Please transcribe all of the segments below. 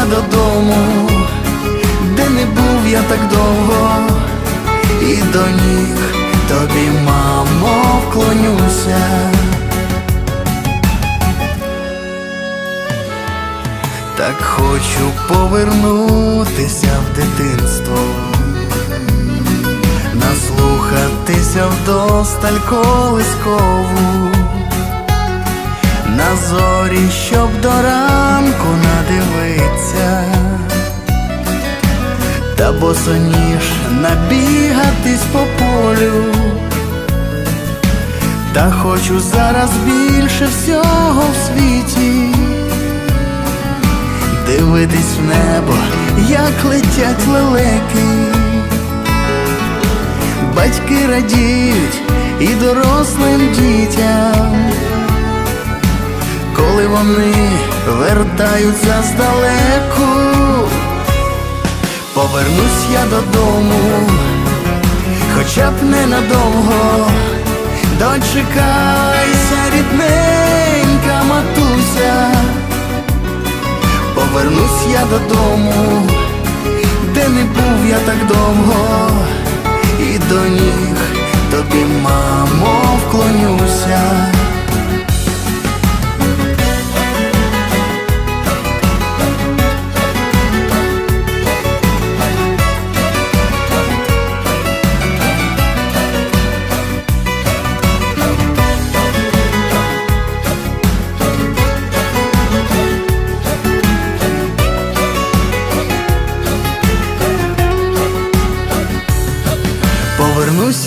Я додому, де не був я так довго, і до ніг тобі, мамо, вклонюся. Так хочу повернутися в дитинство наслухатися вдосталь колискову, зорі, щоб до ранку надивиться, та босоніж набігатись по полю, та хочу зараз більше всього в світі. Дивитись в небо, як летять лелеки. Батьки радіють і дорослим дітям, коли вони вертаються здалеку, повернусь я додому, хоча б ненадовго, дочекайся, рідненька матуся, повернусь я додому,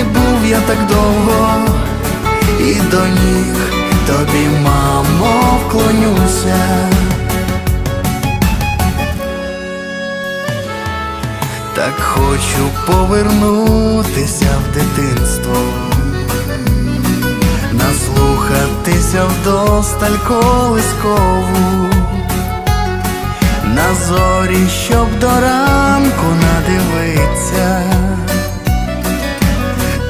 не був я так довго, і до ніг тобі, мамо, вклонюся. Так хочу повернутися в дитинство, наслухатися вдосталь колискову, на зорі, щоб до ранку надивиться,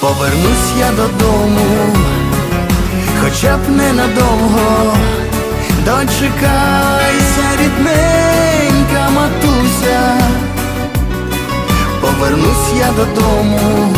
повернусь я додому, хоча б ненадовго, дочекайся, рідненька матуся. Повернусь я додому,